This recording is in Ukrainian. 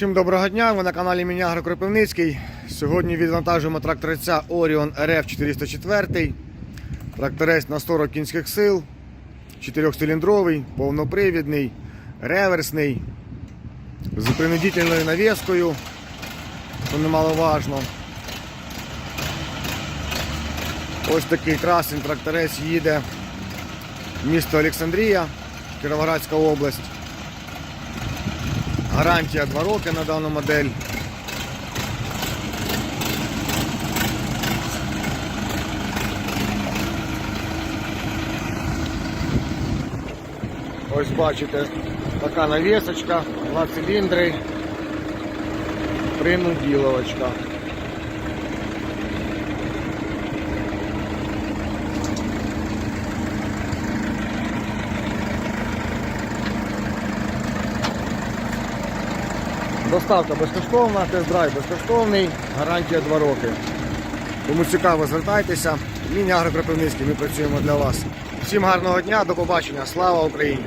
Всім доброго дня, ви на каналі Мінягро Кропивницький. Сьогодні відвантажуємо тракторця Orion RF 404. Тракторець на 40 кінських сил, 4-циліндровий, повнопривідний, реверсний, з принудительною навіскою, що немаловажно. Ось такий красень тракторець їде в місто Олександрія, Кіровоградська область. Гарантія 2 роки на дану модель. Ось бачите, така навісочка, два циліндри, принуділовочка. Доставка безкоштовна, тест-драйв безкоштовний, гарантія 2 роки. Кому цікаво, звертайтеся. Міні Агрокропивницький, ми працюємо для вас. Всім гарного дня, до побачення. Слава Україні!